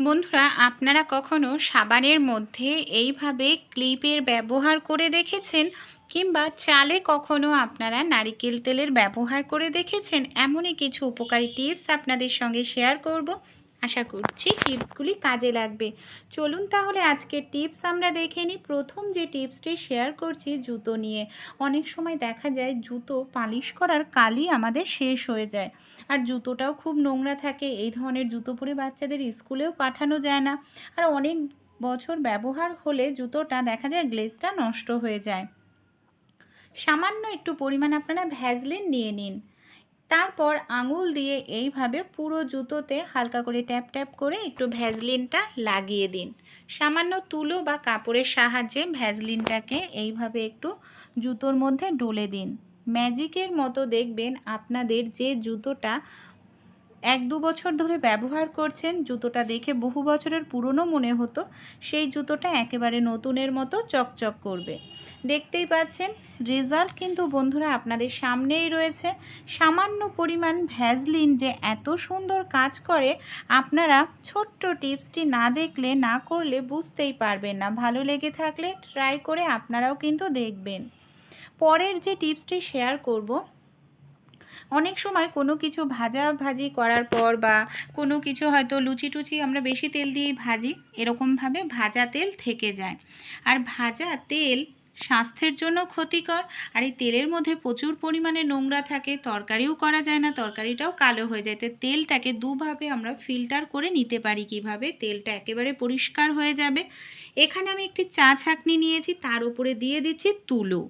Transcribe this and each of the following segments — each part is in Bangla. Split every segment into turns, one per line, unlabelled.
বন্ধুরা, আপনারা কখনো সাবানের মধ্যে এইভাবে ক্লিপের ব্যবহার করে দেখেছেন? কিংবা চালে কখনো আপনারা নারিকেল তেলের ব্যবহার করে দেখেছেন? এমনই কিছু উপকারী টিপস আপনাদের সঙ্গে শেয়ার করব। আশা করছি টিপসগুলি কাজে লাগবে। চলুন তাহলে আজকের টিপস আমরা দেখে নিই। প্রথম যে টিপসটি শেয়ার করছি জুতো নিয়ে, অনেক সময় দেখা যায় জুতো পালিশ করার কালই আমাদের শেষ হয়ে যায়। আর জুতোটাও খুব নোংরা থাকে, এই ধরনের জুতো পরে বাচ্চাদের স্কুলেও পাঠানো যায় না। আর অনেক বছর ব্যবহার হলে জুতোটা দেখা যায় গ্লেজটা নষ্ট হয়ে যায়। সামান্য একটু পরিমাণ আপনারা ভ্যাজলিন নিয়ে নিন। তারপর আঙুল দিয়ে এইভাবে পুরো জুতোতে হালকা করে ট্যাপ ট্যাপ করে একটু ভ্যাজলিনটা লাগিয়ে দিন। সামান্য তুলো বা কাপড়ের সাহায্যে ভ্যাজলিনটাকে এইভাবে একটু জুতোর মধ্যে ডলে দিন। ম্যাজিকের মতো দেখবেন আপনাদের যে জুতোটা এক দু বছর ধরে ব্যবহার করছেন, জুতোটা দেখে বহু বছরের পুরনো মনে হতো, সেই জুতোটা একেবারে নতুনের মতো চকচক করবে। দেখতেই পাচ্ছেন, রেজাল্ট কিন্তু বন্ধুরা আপনাদের সামনেই রয়েছে। সামান্য পরিমাণ ভ্যাজলিন যে এত সুন্দর কাজ করে, আপনারা ছোট্ট টিপসটি না দেখলে, না করলে বুঝতেই পারবেন না। ভালো লেগে থাকলে ট্রাই করে আপনারাও কিন্তু দেখবেন। পরের যে টিপসটি শেয়ার করব অনেক সময় কোনো কিছু ভাজা ভাজি করার পর বা কোনো কিছু হয়তো লুচি টুচি আমরা বেশি তেল দিয়েই ভাজি, এরকমভাবে ভাজা তেল থেকে যায়। আর ভাজা তেল স্বাস্থ্যের জন্য ক্ষতিকর, আর এই তেলের মধ্যে প্রচুর পরিমাণে নোংরা থাকে, তরকারিও করা যায় না, তরকারিটাও কালো হয়ে যায়। তেলটাকে দুভাবে আমরা ফিল্টার করে নিতে পারি কীভাবে, তেলটা একেবারে পরিষ্কার হয়ে যাবে। এখানে আমি একটি চা ছাঁকনি নিয়েছি, তার উপরে দিয়ে দিচ্ছি তুলো।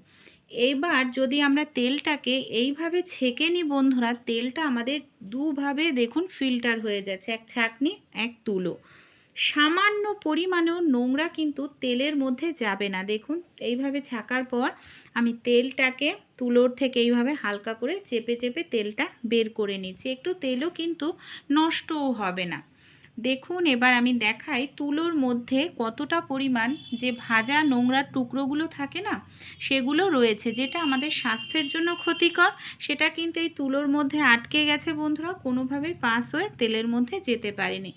এইবার যদি আমরা তেলটাকে এইভাবে ছেঁকে নিই বন্ধুরা, তেলটা আমাদের দুভাবে দেখুন ফিল্টার হয়ে যাচ্ছে, এক ছাঁকনি, এক তুলো। সামান্য পরিমাণেও নোংরা কিন্তু তেলের মধ্যে যাবে না। দেখুন, এইভাবে ছাকার পর আমি তেলটাকে তুলোর থেকে এইভাবে হালকা করে চেপে চেপে তেলটা বের করে নিচ্ছি। একটু তেলও কিন্তু নষ্টও হবে না। দেখুন, এবার আমি দেখাই তুলোর মধ্যে কতটা পরিমাণ যে ভাজা নোংরা টুকরোগুলো থাকে না, সেগুলো রয়েছে, যেটা আমাদের স্বাস্থ্যের জন্য ক্ষতিকর। সেটা কিন্তু এই তুলোর মধ্যে আটকে গেছে বন্ধুরা কোনোভাবেই পাস হয়ে তেলের মধ্যে যেতে পারেনি।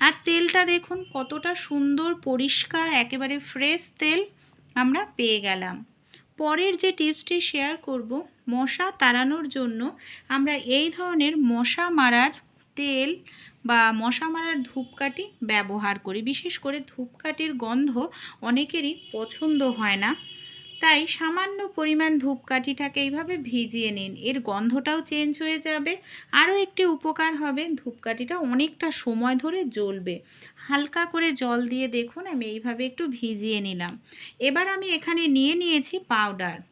আর তেলটা দেখুন কতটা সুন্দর, পরিষ্কার, একেবারে ফ্রেশ তেল আমরা পেয়ে গেলাম। পরের যে টিপসটি শেয়ার করব, মশা তাড়ানোর জন্য আমরা এই ধরনের মশা মারার তেল বা মশা মারার ধূপকাঠি ব্যবহার করি। বিশেষ করে ধূপকাঠির গন্ধ অনেকেরই পছন্দ হয় না। তাই সামান্য পরিমাণ ধূপকাঠিটাকে এইভাবে ভিজিয়ে নিন। এর গন্ধটাও চেঞ্জ হয়ে যাবে। আরও একটি উপকার হবে, ধূপকাঠিটা অনেকটা সময় ধরে জ্বলবে। হালকা করে জল দিয়ে দেখুন, আমি এইভাবে একটু ভিজিয়ে নিলাম। এবার আমি এখানে নিয়ে নিয়েছি পাউডার।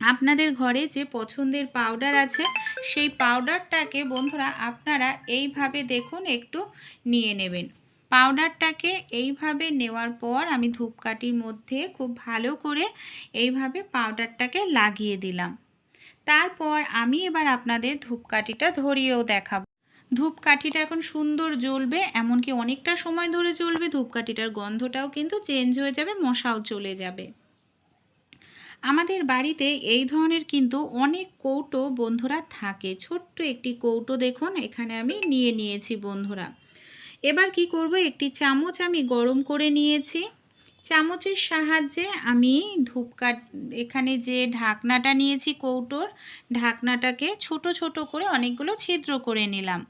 আপনাদের ঘরে যে পছন্দের পাউডার আছে, সেই পাউডারটাকে বন্ধুরা আপনারা এইভাবে দেখুন, একটু নিয়ে নেবেন। পাউডারটাকে এইভাবে নেওয়ার পর আমি ধূপকাঠির মধ্যে খুব ভালো করে এইভাবে পাউডারটাকে লাগিয়ে দিলাম। তারপর আমি এবার আপনাদের ধূপকাঠিটা ধরিয়েও দেখাবো। ধূপকাঠিটা এখন সুন্দর জ্বলবে, এমনকি অনেকটা সময় ধরে জ্বলবে, ধূপকাঠিটার গন্ধটাও কিন্তু চেঞ্জ হয়ে যাবে, মশাও চলে যাবে। আমাদের বাড়িতে এই ধরনের কিন্তু অনেক কৌটো বন্ধুরা থাকে। ছোট্ট একটি কৌটো দেখুন, এখানে আমি নিয়ে নিয়েছি বন্ধুরা। এবার কি করব? একটি চামচ আমি গরম করে নিয়েছি। চামচের সাহায্যে আমি ধূপকাঠ, এখানে যে ঢাকনাটা নিয়েছি কৌটোর, ঢাকনাটাকে ছোট ছোট করে অনেকগুলো ছিদ্র করে নিলাম।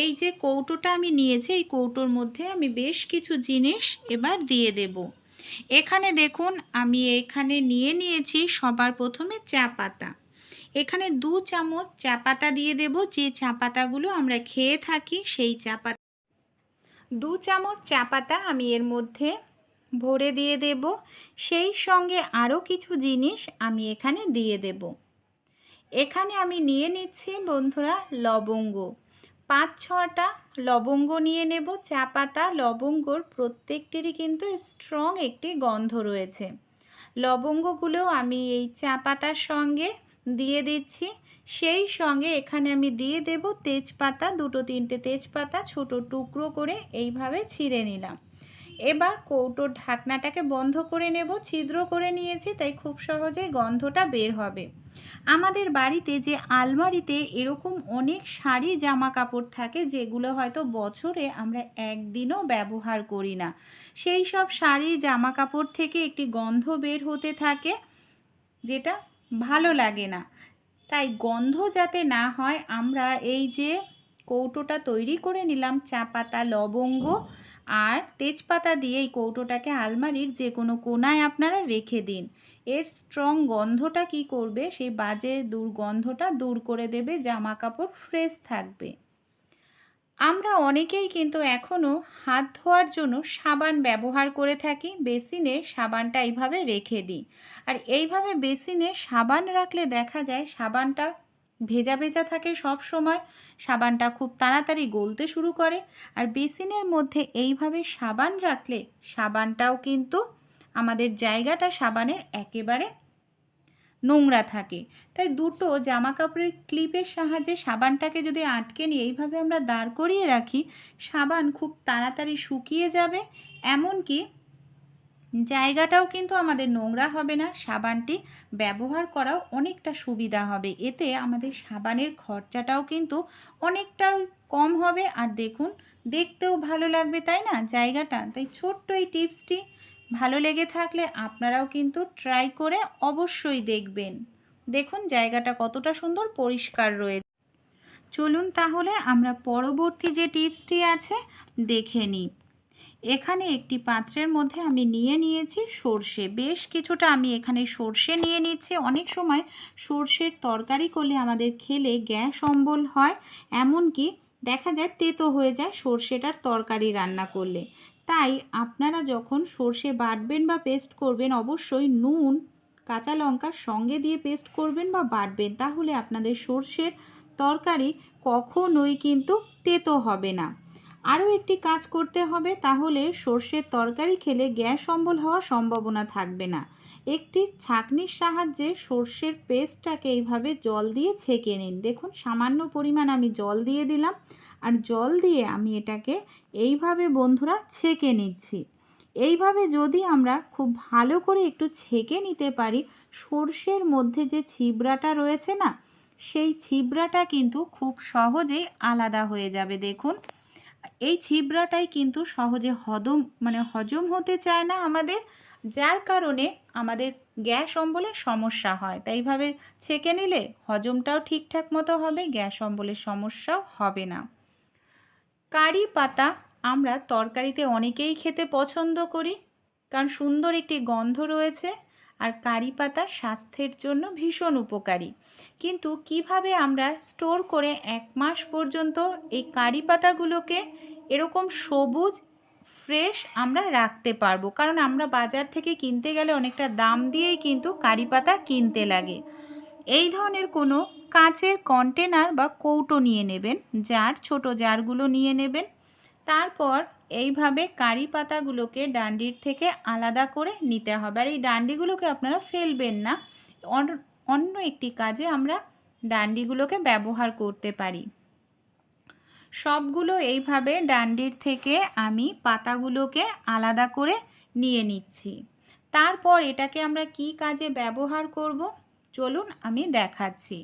এই যে কৌটোটা আমি নিয়েছি, এই কৌটোর মধ্যে আমি বেশ কিছু জিনিস এবার দিয়ে দেব। এখানে দেখুন, আমি এখানে নিয়ে নিয়েছি সবার প্রথমে চা পাতা। এখানে দু চামচ চা পাতা দিয়ে দেব, যে চা পাতাগুলো আমরা খেয়ে থাকি সেই চা পাতা। দু চামচ চা পাতা আমি এর মধ্যে ভরে দিয়ে দেব, সেই সঙ্গে আরও কিছু জিনিস আমি এখানে দিয়ে দেব। এখানে আমি নিয়ে নিচ্ছি বন্ধুরা লবঙ্গ। পাঁচ ছটা লবঙ্গ নিয়ে নেব, চা পাতা, লবঙ্গর প্রত্যেকটিরই কিন্তু স্ট্রং একটি গন্ধ রয়েছে। লবঙ্গগুলো আমি এই চা পাতার সঙ্গে দিয়ে দিচ্ছি। সেই সঙ্গে এখানে আমি দিয়ে দেব তেজপাতা, দুটো তিনটে তেজপাতা ছোট টুকরো করে এইভাবে ছিঁড়ে নিলাম। এবার কৌটোর ঢাকনাটাকে বন্ধ করে নেব, ছিদ্র করে নিয়েছি, তাই খুব সহজেই গন্ধটা বের হবে। আমাদের বাড়িতে যে আলমারিতে এরকম অনেক শাড়ি জামা কাপড় থাকে, যেগুলো হয়তো বছরে আমরা একদিনও ব্যবহার করি না। সেই সব শাড়ি জামা কাপড় থেকে একটি গন্ধ বের হতে থাকে, যেটা ভালো লাগে না। তাই গন্ধ যাতে না হয়, আমরা এই যে কৌটোটা তৈরি করে নিলাম, চা পাতা, লবঙ্গ আর তেজপাতা দিয়ে এই কৌটোটাকে আলমারির যে কোনো কোনায় আপনারা রেখে দিন। এর স্ট্রং গন্ধটা কি করবে? সেই বাজে দুর্গন্ধটা দূর করে দেবে জামা কাপড় ফ্রেশ থাকবে। আমরা অনেকেই কিন্তু এখনও হাত ধোয়ার জন্য সাবান ব্যবহার করে থাকি, বেসিনে সাবানটা এইভাবে রেখে দিই। আর এইভাবে বেসিনে সাবান রাখলে দেখা যায় সাবানটা ভেজা ভেজা থাকে সব সময়। সাবানটা খুব তাড়াতাড়ি গলতে শুরু করে। আর বেসিনের মধ্যে এইভাবে সাবান রাখলে সাবানটাও কিন্তু আমাদের জায়গাটা সাবানের একেবারে নোংরা থাকে। তাই দুটো জামা কাপড়ের ক্লিপের সাহায্যে সাবানটাকে যদি আটকে নিয়ে এইভাবে আমরা দাঁড় করিয়ে রাখি, সাবান খুব তাড়াতাড়ি শুকিয়ে যাবে। এমনকি জায়গাটাও কিন্তু আমাদের নোংরা হবে না, সাবানটি ব্যবহার করাও অনেকটা সুবিধা হবে। এতে আমাদের সাবানের খরচাটাও কিন্তু অনেকটাই কম হবে। আর দেখুন, দেখতেও ভালো লাগবে, তাই না? জায়গাটা। তাই ছোট্ট এই টিপসটি ভালো লেগে থাকলে আপনারাও কিন্তু ট্রাই করে অবশ্যই দেখবেন। দেখুন, জায়গাটা কতটা সুন্দর, পরিষ্কার রয়েছে চলুন তাহলে আমরা পরবর্তী যে টিপসটি আছে, দেখে নিই। এখানে একটি পাত্রের মধ্যে আমি নিয়ে নিয়েছি সর্ষে। বেশ কিছুটা আমি এখানে সর্ষে নিয়ে নিচ্ছি। অনেক সময় সর্ষের তরকারি করলে আমাদের খেলে গ্যাস অম্বল হয়, এমনকি দেখা যায় তেতো হয়ে যায় সর্ষেটার তরকারি রান্না করলে। তাই আপনারা যখন সর্ষে বাটবেন বা পেস্ট করবেন, অবশ্যই নুন, কাঁচা লঙ্কার সঙ্গে দিয়ে পেস্ট করবেন বা বাটবেন। তাহলে আপনাদের সর্ষের তরকারি কখনোই কিন্তু তেতো হবে না। আরও একটি কাজ করতে হবে, তাহলে সর্ষের তরকারি খেলে গ্যাস অম্বল হওয়ার সম্ভাবনা থাকবে না। একটি ছাঁকনির সাহায্যে সর্ষের পেস্টটাকে এইভাবে জল দিয়ে ছেঁকে নিন। দেখুন, সামান্য পরিমাণ আমি জল দিয়ে দিলাম। আর জল দিয়ে আমি এটাকে এইভাবে বন্ধুরা ছেঁকে নিচ্ছি। এইভাবে যদি আমরা খুব ভালো করে একটু ছেঁকে নিতে পারি, সর্ষের মধ্যে যে ছিবড়াটা রয়েছে না, সেই ছিবড়াটা কিন্তু খুব সহজেই আলাদা হয়ে যাবে। দেখুন এই ছিবড়াটাই কিন্তু সহজে হদম মানে হজম হতে চায় না আমাদের, যার কারণে আমাদের গ্যাস অম্বলের সমস্যা হয়। তাই এইভাবে ছেঁকে নিলে হজমটাও ঠিকঠাক মতো হবে, গ্যাস অম্বলের সমস্যাও হবে না। কারি পাতা আমরা তরকারিতে অনেকেই খেতে পছন্দ করি, কারণ সুন্দর একটি গন্ধ রয়েছে। আর কারি পাতা স্বাস্থ্যের জন্য ভীষণ উপকারী। কিন্তু কীভাবে আমরা স্টোর করে এক মাস পর্যন্ত এই কারি পাতাগুলোকে এরকম সবুজ, ফ্রেশ আমরা রাখতে পারব? কারণ আমরা বাজার থেকে কিনতে গেলে অনেকটা দাম দিয়েই কিন্তু কারি পাতা কিনতে লাগে। এই ধরনের কোনো কাঁচের কন্টেনার বা কৌটো নিয়ে নেবেন জার ছোট জারগুলো নিয়ে নেবেন। তারপর এইভাবে কারি পাতাগুলোকে ডান্ডির থেকে আলাদা করে নিতে হবে। আর এই ডান্ডিগুলোকে আপনারা ফেলবেন না। অন্য একটি কাজে আমরা ডান্ডিগুলোকে ব্যবহার করতে পারি। সবগুলো এইভাবে ডান্ডির থেকে আমি পাতাগুলোকে আলাদা করে নিয়ে নিচ্ছি। তারপর এটাকে আমরা কি কাজে ব্যবহার করব? চলুন আমি দেখাচ্ছি।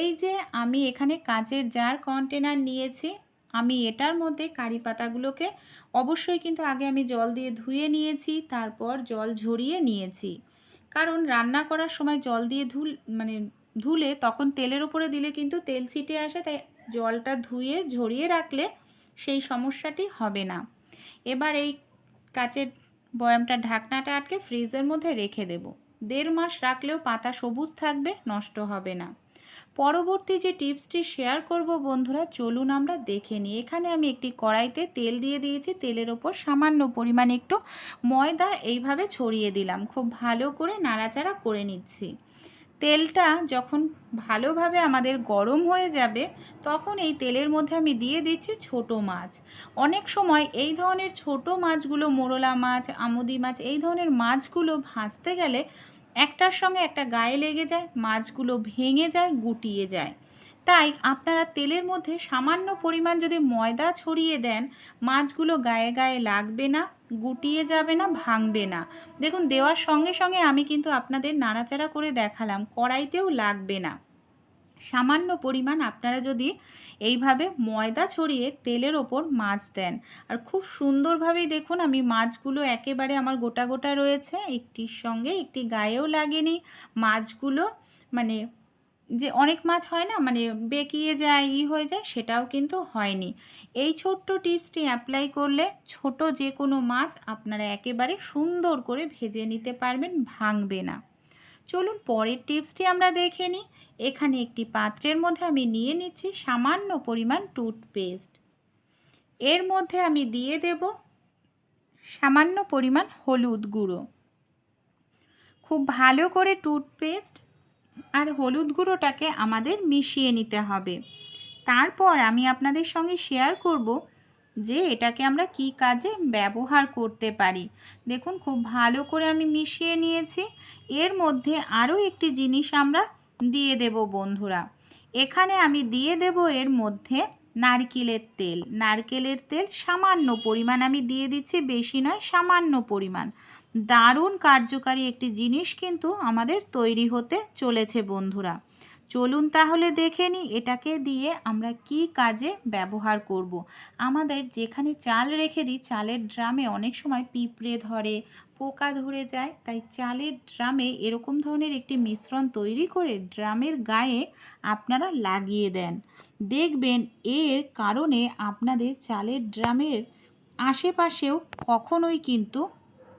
এই যে আমি এখানে কাঁচের জার কন্টেনার নিয়েছি। আমি এটার মধ্যে কারি পাতাগুলোকে অবশ্যই কিন্তু আগে আমি জল দিয়ে ধুয়ে নিয়েছি, তারপর জল ঝরিয়ে নিয়েছি। কারণ রান্না করার সময় জল দিয়ে ধুল মানে ধুলে তখন তেলের উপরে দিলে কিন্তু তেল ছিটে আসে, তাই জলটা ধুয়ে ঝরিয়ে রাখলে সেই সমস্যাটি হবে না। এবার এই কাচের বয়ামটা, ঢাকনাটা আটকে ফ্রিজের মধ্যে রেখে দেব। দেড় মাস রাখলেও পাতা সবুজ থাকবে, নষ্ট হবে না। পরবর্তী যে টিপসটি শেয়ার করব বন্ধুরা, চলুন আমরা দেখে নিই। এখানে আমি একটি কড়াইতে তেল দিয়ে দিয়েছি। তেলের ওপর সামান্য পরিমাণে একটু ময়দা এইভাবে ছড়িয়ে দিলাম। খুব ভালো করে নাড়াচাড়া করে নিচ্ছি। তেলটা যখন ভালোভাবে আমাদের গরম হয়ে যাবে, তখন এই তেলের মধ্যে আমি দিয়ে দিচ্ছি ছোট মাছ। অনেক সময় এই ধরনের ছোট মাছগুলো মোরলা মাছ, আমুদি মাছ, এই ধরনের মাছগুলো ভাজতে গেলে একটার সঙ্গে একটা গায়ে লেগে যায়, মাছগুলো ভেঙে যায়, গুটিয়ে যায়। তাই আপনারা তেলের মধ্যে সামান্য পরিমাণ যদি ময়দা ছড়িয়ে দেন, মাছগুলো গায়ে গায়ে লাগবে না, গুটিয়ে যাবে না, ভাঙবে না। দেখুন, দেওয়ার সঙ্গে সঙ্গে আমি কিন্তু আপনাদের নাড়াচাড়া করে দেখালাম, কড়াইতেও লাগবে না। সামান্য পরিমাণ আপনারা যদি এইভাবে ময়দা ছড়িয়ে তেলের ওপর মাছ দেন। আর খুব সুন্দরভাবেই দেখুন, আমি মাছগুলো একেবারে আমার গোটা গোটা রয়েছে একটির সঙ্গে একটি গায়েও লাগেনি। মাছগুলো মানে যে অনেক মাছ হয় না মানে বেঁকিয়ে যায়, ই হয়ে যায়, সেটাও কিন্তু হয়নি। এই ছোট্ট টিপসটি অ্যাপ্লাই করলে ছোট যে কোনো মাছ আপনারা একেবারে সুন্দর করে ভেজে নিতে পারবেন, ভাঙবে না। চলুন পরের টিপসটি আমরা দেখে নিই। এখানে একটি পাত্রের মধ্যে আমি নিয়ে নিচ্ছি সামান্য পরিমাণ টুথপেস্ট। এর মধ্যে আমি দিয়ে দেব সামান্য পরিমাণ হলুদ গুঁড়ো। খুব ভালো করে টুথপেস্ট আর হলুদ গুঁড়োটাকে আমাদের মিশিয়ে নিতে হবে। তারপর আমি আপনাদের সঙ্গে শেয়ার করব যে এটাকে আমরা কি কাজে ব্যবহার করতে পারি। দেখুন, খুব ভালো করে আমি মিশিয়ে নিয়েছি। এর মধ্যে আরও একটি জিনিস আমরা দিয়ে দেব বন্ধুরা। এখানে আমি দিয়ে দেব এর মধ্যে নারকেলের তেল। নারকেলের তেল সামান্য পরিমাণ আমি দিয়ে দিচ্ছি, বেশি নয়, সামান্য পরিমাণ। দারুণ কার্যকারী একটি জিনিস কিন্তু আমাদের তৈরি হতে চলেছে বন্ধুরা। চলুন তাহলে দেখে নিই এটাকে দিয়ে আমরা কি কাজে ব্যবহার করব। আমাদের যেখানে চাল রেখে দিই, চালের ড্রামে অনেক সময় পিঁপড়ে ধরে, পোকা ধরে যায়। তাই চালের ড্রামে এরকম ধরনের একটি মিশ্রণ তৈরি করে ড্রামের গায়ে আপনারা লাগিয়ে দেন। দেখবেন এর কারণে আপনাদের চালের ড্রামের আশেপাশেও কখনোই কিন্তু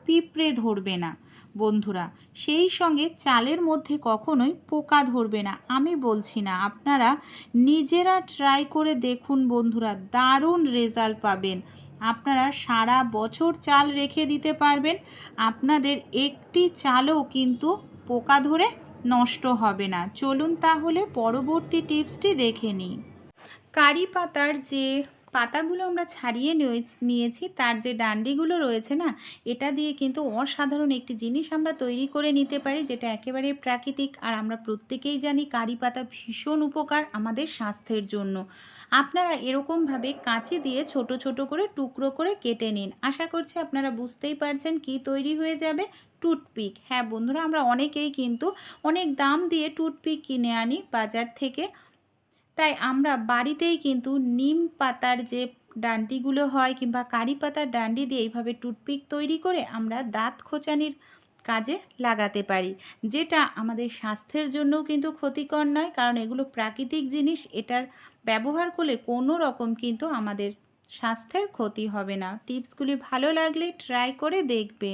পিঁপড়ে ধরবে না। বন্ধুরা, সেই সঙ্গে চালের মধ্যে কখনোই পোকা ধরবে না। আমি বলছি না, আপনারা নিজেরা ট্রাই করে দেখুন বন্ধুরা, দারুণ রেজাল্ট পাবেন। আপনারা সারা বছর চাল রেখে দিতে পারবেন, আপনাদের একটি চালও কিন্তু পোকা ধরে নষ্ট হবে না। চলুন তাহলে পরবর্তী টিপসটি দেখে নিই। কারি পাতার যে পাতাগুলো আমরা ছাড়িয়ে নিয়েছি তার যে ডান্ডিগুলো রয়েছে না, এটা দিয়ে কিন্তু অসাধারণ একটি জিনিস আমরা তৈরি করে নিতে পারি, যেটা একেবারে প্রাকৃতিক। আর আমরা প্রত্যেকেই জানি কারি পাতা ভীষণ উপকার আমাদের স্বাস্থ্যের জন্য। আপনারা এরকমভাবে কাঁচি দিয়ে ছোট ছোট করে টুকরো করে কেটে নিন। আশা করছি আপনারা বুঝতেই পারছেন কি তৈরি হয়ে যাবে টুথপিক। হ্যাঁ বন্ধুরা, আমরা অনেকেই কিন্তু অনেক দাম দিয়ে টুথপিক কিনে আনি বাজার থেকে। তাই আমরা বাড়িতেই কিন্তু নিম পাতার যে ডান্ডিগুলো হয় কিংবা কারি পাতার ডান্ডি দিয়ে এইভাবে টুথপিক তৈরি করে আমরা দাঁত খোঁচানির কাজে লাগাতে পারি। যেটা আমাদের স্বাস্থ্যের জন্যও কিন্তু ক্ষতিকর নয়, কারণ এগুলো প্রাকৃতিক জিনিস, এটার ব্যবহার করলে কোনো রকম কিন্তু আমাদের স্বাস্থ্যের ক্ষতি হবে না। টিপসগুলি ভালো লাগলে ট্রাই করে দেখবেন।